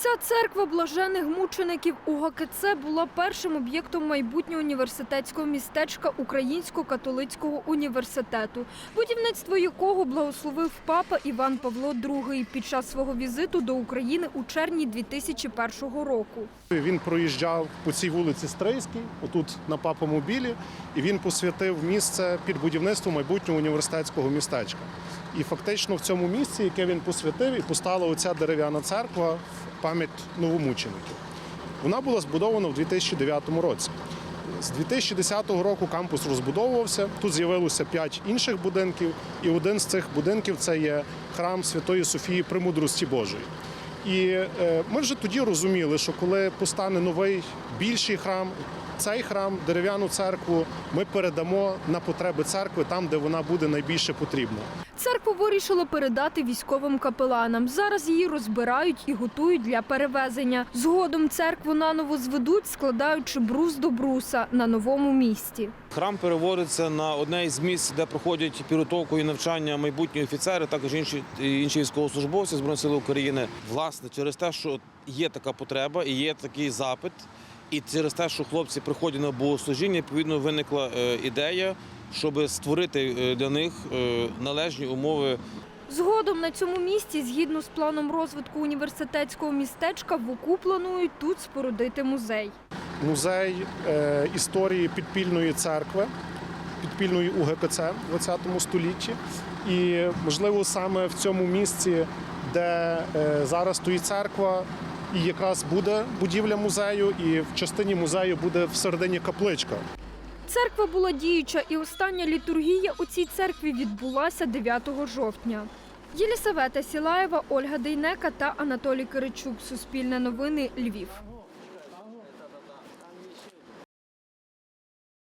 Ця церква блажених мучеників УГКЦ була першим об'єктом майбутнього університетського містечка Українського католицького університету, будівництво якого благословив папа Іван Павло II під час свого візиту до України у червні 2001 року. Він проїжджав по цій вулиці Стрийській, отут на папомобілі, і він посвятив місце під будівництво майбутнього університетського містечка. І фактично в цьому місці, яке він посвятив, і постала оця дерев'яна церква пам'ять новомучеників. Вона була збудована в 2009 році. З 2010 року кампус розбудовувався. Тут з'явилося п'ять інших будинків, і один з цих будинків це є храм Святої Софії Премудрості Божої. І е, ми вже тоді розуміли, що коли постане новий більший храм, цей храм, дерев'яну церкву, ми передамо на потреби церкви там, де вона буде найбільше потрібна. Церкву вирішили передати військовим капеланам. Зараз її розбирають і готують для перевезення. Згодом церкву наново зведуть, складаючи брус до бруса на новому місці. Храм переводиться на одне із місць, де проходять підготовку і навчання майбутні офіцери, також інші, інші військовослужбовці Збройних сил України. Власне, через те, що є така потреба і є такий запит, і через те, що хлопці приходять на богослужіння, відповідно виникла е, ідея, щоб створити е, для них е, належні умови Згодом на цьому місці, згідно з планом розвитку університетського містечка, в УКУ планують тут спорудити музей. Музей е, історії підпільної церкви, підпільної УГКЦ в ХХ столітті. І можливо саме в цьому місці, де е, зараз стоїть церква, і якраз буде будівля музею, і в частині музею буде всередині капличка. Церква була діюча, і остання літургія у цій церкві відбулася 9 жовтня. Єлісавета Сілаєва, Ольга Дейнека та Анатолій Киричук. Суспільне новини Львів.